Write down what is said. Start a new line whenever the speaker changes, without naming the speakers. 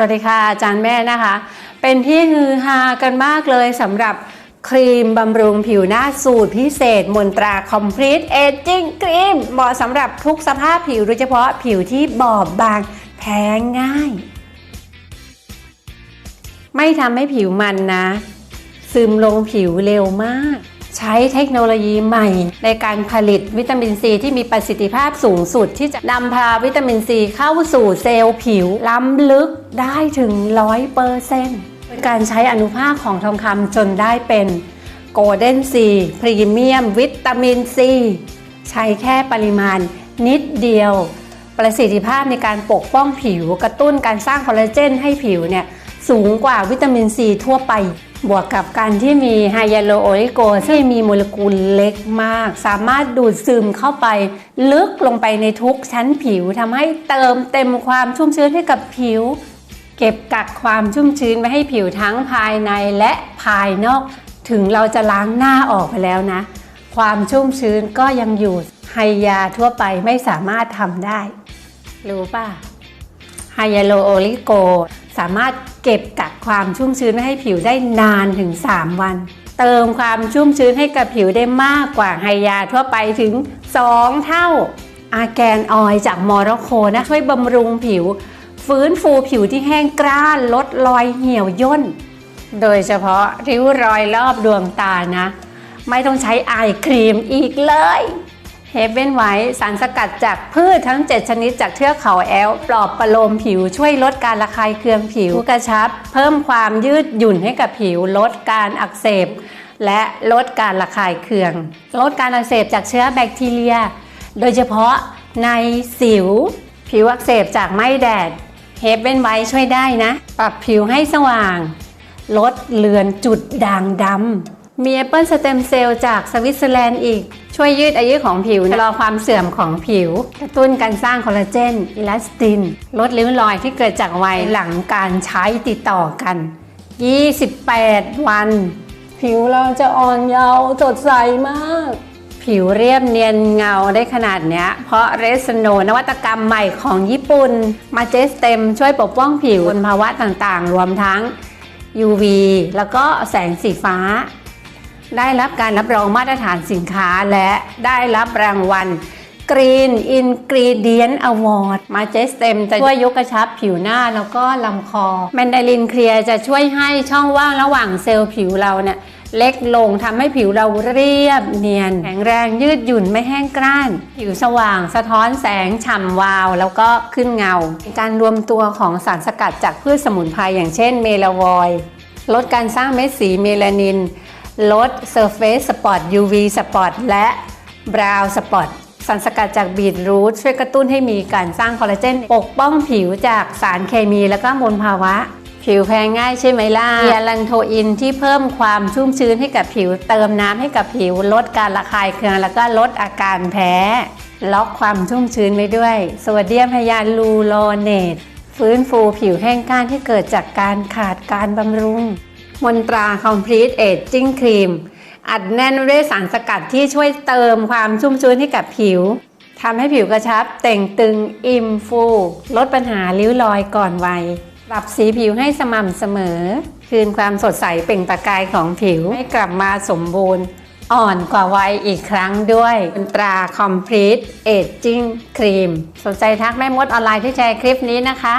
สวัสดีค่ะ อาจารย์แม่นะคะ เป็นที่ฮือฮากันมากเลยสำหรับครีมบำรุงผิวหน้าสูตรพิเศษ มนตรา Complete Aging Cream เหมาะสำหรับทุกสภาพผิวโดยเฉพาะผิวที่บอบบางแพ้ง่าย ไม่ทำให้ผิวมันนะ ซึมลงผิวเร็วมาก ใช้เทคโนโลยีใหม่ ในการผลิตวิตามินซีที่มีประสิทธิภาพสูงสุด ที่จะนำพาวิตามินซีเข้าสู่เซลล์ผิว ล้ำลึกได้ถึง 100%เปอร์เซ็นต์การใช้อนุภาคของทองคำจนได้เป็นโกลเด้นซีพรีเมียม วิตามินซีใช้แค่ปริมาณนิดเดียว ประสิทธิภาพในการปกป้องผิว กระตุ้นการสร้างคอลลาเจนให้ผิวเนี่ย สูงกว่าวิตามินซีทั่วไป บวกกับการที่มีไฮยาลูโอริโกซึ่งมีโมเลกุลเล็กมาก สามารถดูดซึมเข้าไป ลึกลงไปในทุกชั้นผิวทำให้เติมเต็มความชุ่มชื้นให้กับผิว เก็บกักความชุ่มชื้นไว้ให้ผิวทั้งภายในและภายนอก ถึงเราจะล้างหน้าออกไปแล้วนะ ความชุ่มชื้นก็ยังอยู่ไฮยาทั่วไปไม่สามารถทำได้ รู้ป่ะไฮยาลูโอริโก สามารถเก็บกักความชุ่มชื้นไว้ให้ผิวได้นานถึง 3 วัน เติมความชุ่มชื้นให้กับผิวได้มากกว่าไฮยาทั่วไปถึง 2 เท่า อาแกนออยจากมอร็อกโกนะช่วยบำรุงผิว ฟื้นฟูผิวที่แห้งกร้านลดรอยเหี่ยวย่น โดยเฉพาะริ้วรอยรอบดวงตานะ ไม่ต้องใช้อายครีมอีกเลย เฮเบนไว้สารสกัดจากพืชทั้ง 7 ชนิดจากเทือกเขาแอล ปลอบประโลมผิวช่วยลดการระคายเคืองผิวกระชับ เพิ่มความยืดหยุ่นให้กับผิว ลดการอักเสบ และลดการระคายเคือง ลดการอักเสบจากเชื้อแบคทีเรีย โดยเฉพาะในสิว ผิวอักเสบจากไม้แดดเฮเบนไว้ช่วยได้นะ ปรับผิวให้สว่าง ลดเลือนจุดด่างดำมีแอปเปิลสเต็มเซลล์จากสวิตเซอร์แลนด์อีก ช่วยยืดอายุของผิวชะลอความเสื่อมของผิว กระตุ้นการสร้างคอลลาเจนอิลาสติน ลดริ้วรอยที่เกิดจากวัยหลังการใช้ติดต่อกัน 28 วัน ผิวเราจะอ่อนเยาว์สดใสมาก ผิวเรียบเนียนเงาได้ขนาดเนี้ย เพราะเรสโนนวัตกรรมใหม่ของญี่ปุ่น มาเจสเต็มช่วยปกป้องผิวบนภาวะต่างๆ รวมทั้ง UV แล้วก็แสงสีฟ้า ได้รับการรับรองมาตรฐานสินค้าและได้รับรางวัล Green Ingredient Award มาเจสเต็มจะช่วยยกกระชับผิวหน้าแล้วก็ลำคอ แมนดารินเคลียร์จะช่วยให้ช่องว่างระหว่างเซลล์ผิวเราเนี่ยเล็กลงทำให้ผิวเราเรียบเนียน แข็งแรงยืดหยุ่นไม่แห้งกร้าน ผิวสว่างสะท้อนแสงฉ่ำวาว แล้วก็ขึ้นเงา การรวมตัวของสารสกัดจากพืชสมุนไพรอย่างเช่นเมลาวอยด์ลดการสร้างเม็ดสีเมลานิน ลด Surface Spot UV Spot และ Brown Spot สารสกัดจากบีทรูทช่วยกระตุ้นให้มีการสร้างคอลลาเจน ปกป้องผิวจากสารเคมีและก็มลภาวะ ผิวแพ้ง่ายใช่ไหมล่ะเฮียลันโทอินที่เพิ่มความชุ่มชื้นให้กับผิว เติมน้ำให้กับผิว ลดการระคายเคือง แล้วก็ลดอาการแพ้ ล็อกความชุ่มชื้นไว้ด้วยโซเดียมไฮยาลูโรเนตฟื้นฟูผิวแห้งก้านที่เกิดจากการขาดการบำรุง มนตรา Complete Aging Cream อัดแน่นด้วยสารสกัดที่ช่วยเติมความชุ่มชื้นให้กับผิวทำให้ผิวกระชับเต่งตึงอิ่มฟู ลดปัญหาริ้วรอยก่อนวัยปรับสีผิวให้สม่ำเสมอ คืนความสดใสเปล่งประกายของผิว ให้กลับมาสมบูรณ์ อ่อนกว่าวัยอีกครั้งด้วยมนตรา Complete Aging Cream สนใจทักแม่มดออนไลน์ที่แชร์คลิปนี้นะคะ